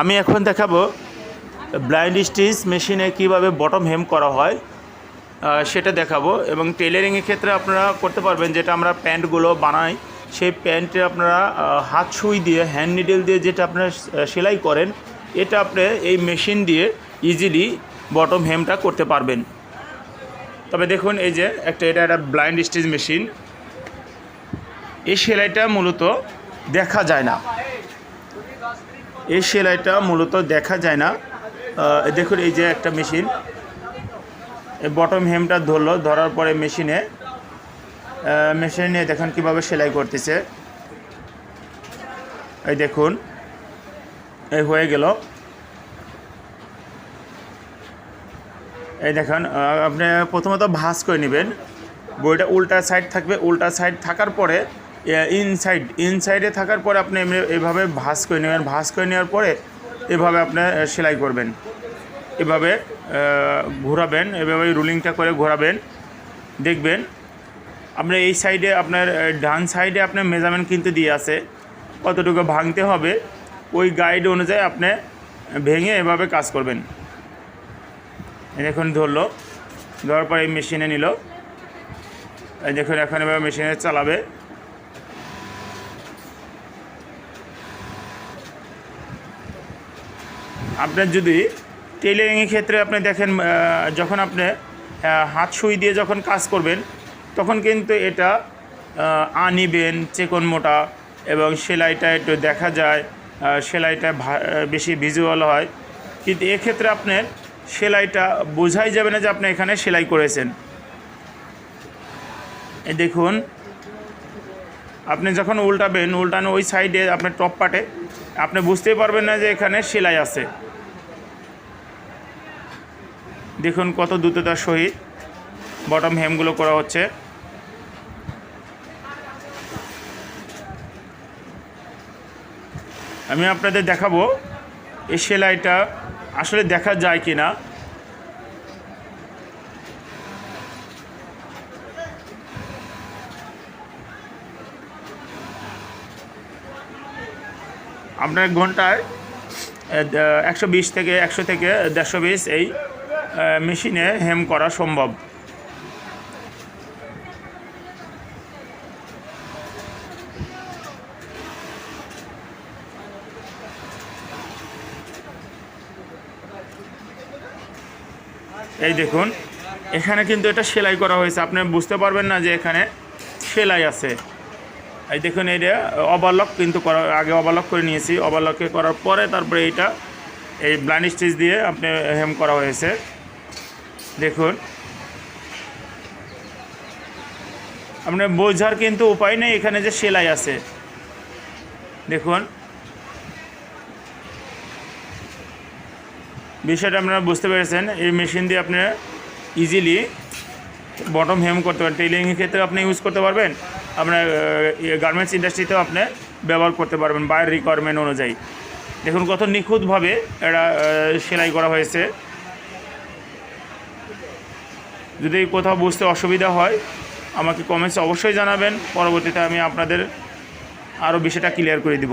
আমি এখন দেখাবো ব্লাইন্ড স্টিচ মেশিনে কীভাবে বটম হেম করা হয় সেটা দেখাবো। এবং টেলারিংয়ের ক্ষেত্রে আপনারা করতে পারবেন, যেটা আমরা প্যান্টগুলো বানাই, সেই প্যান্টে আপনারা হাত সুই দিয়ে হ্যান্ড নিডেল দিয়ে যেটা আপনারা সেলাই করেন, এটা আপনি এই মেশিন দিয়ে ইজিলি বটম হেমটা করতে পারবেন। তবে দেখুন, এই যে একটা, এটা একটা ব্লাইন্ড স্টিচ মেশিন এই সেলাইটা মূলত দেখা যায় না। এই সেলাইটা মূলত দেখা যায় না। দেখুন এই যে একটা মেশিন। বটম হেমটা ধরলো, ধরার পরে মেশিনে মেশিনে নিয়ে দেখুন কীভাবে সেলাই করতেছে। এই দেখুন, এই হয়ে গেল। এই দেখুন আপনি প্রথমত ভাঁজ করে নেবেন। বইটা উল্টা সাইড থাকবে, উল্টা সাইড থাকার পরে ইনসাইড ইনসাইডে থাকার পরে আপনি এভাবে ভাঁজ করে নেবেন। ভাঁজ করে নেওয়ার পরে এভাবে আপনি সেলাই করবেন। এভাবে ঘোরাবেন, এভাবে রুলিংটা করে ঘোরাবেন। দেখবেন আপনার এই সাইডে আপনার ডান সাইডে আপনার মেজারমেন্ট কিন্তু দিয়ে আছে। কতটুকু ভাঙতে হবে, ওই গাইড অনুযায়ী আপনি ভেঙে এভাবে কাজ করবেন। এই দেখুন ধরলো, ধরার পর এই মেশিনে নিল। দেখুন এখন এভাবে মেশিনে চালাবে। আপনার যদি টেলারিংয়ের ক্ষেত্রে আপনি দেখেন যখন আপনি হাত সুই দিয়ে যখন কাজ করবেন, তখন কিন্তু এটা আনিবেন চেকন মোটা এবং সেলাইটা একটু দেখা যায় সেলাইটা বেশি ভিজুয়াল হয়। কিন্তু এক্ষেত্রে আপনার সেলাইটা বোঝাই যাবে না যে আপনি এখানে সেলাই করেছেন। দেখুন, আপনি যখন উল্টাবেন, উল্টানো ওই সাইডে আপনার টপ পাটে আপনি বুঝতেই পারবেন না যে এখানে সেলাই আছে। দেখুন কত দ্রুততার সহিত বটম হেমগুলো করা হচ্ছে। আমি আপনাদের দেখাবো, এই সেলাইটা আসলে দেখা যায় কি না আপনার ঘন্টায় একশো বিশ থেকে একশো থেকে দেড়শো বিশ এই মেশিনে হেম করা সম্ভব। এই দেখুন, এখানে কিন্তু এটা সেলাই করা হয়েছে। আপনি বুঝতে পারবেন না যে এখানে সেলাই আছে। এই দেখুন এটা ওভারলক কিন্তু করা, আগে ওভারলক করে নিয়েছি। ওভারলকে করার পরে তারপরে এইটা, এই ব্লাইন্ড স্টিচ দিয়ে আপনি হেম করা হয়েছে। দেখুন। আপনার বোঝার কিন্তু উপায় নেই, এখানে যে সেলাই আছে। দেখুন। বিষয়টা আপনারা বুঝতে পেরেছেন, এই মেশিন দিয়ে আপনি ইজিলি বটম হেম করতে পারেন। টেইলিংয়ের ক্ষেত্রে আপনি ইউজ করতে পারবেন। আপনার গার্মেন্টস ইন্ডাস্ট্রিতেও আপনি ব্যবহার করতে পারবেন বাইরের রিকোয়ারমেন্ট অনুযায়ী। দেখুন কত নিখুঁতভাবে এটা সেলাই করা হয়েছে। যদি কোথাও বুঝতে অসুবিধা হয়, আমাকে কমেন্টসে অবশ্যই জানাবেন। পরবর্তীতে আমি আপনাদের আরও বিষয়টা ক্লিয়ার করে দিব।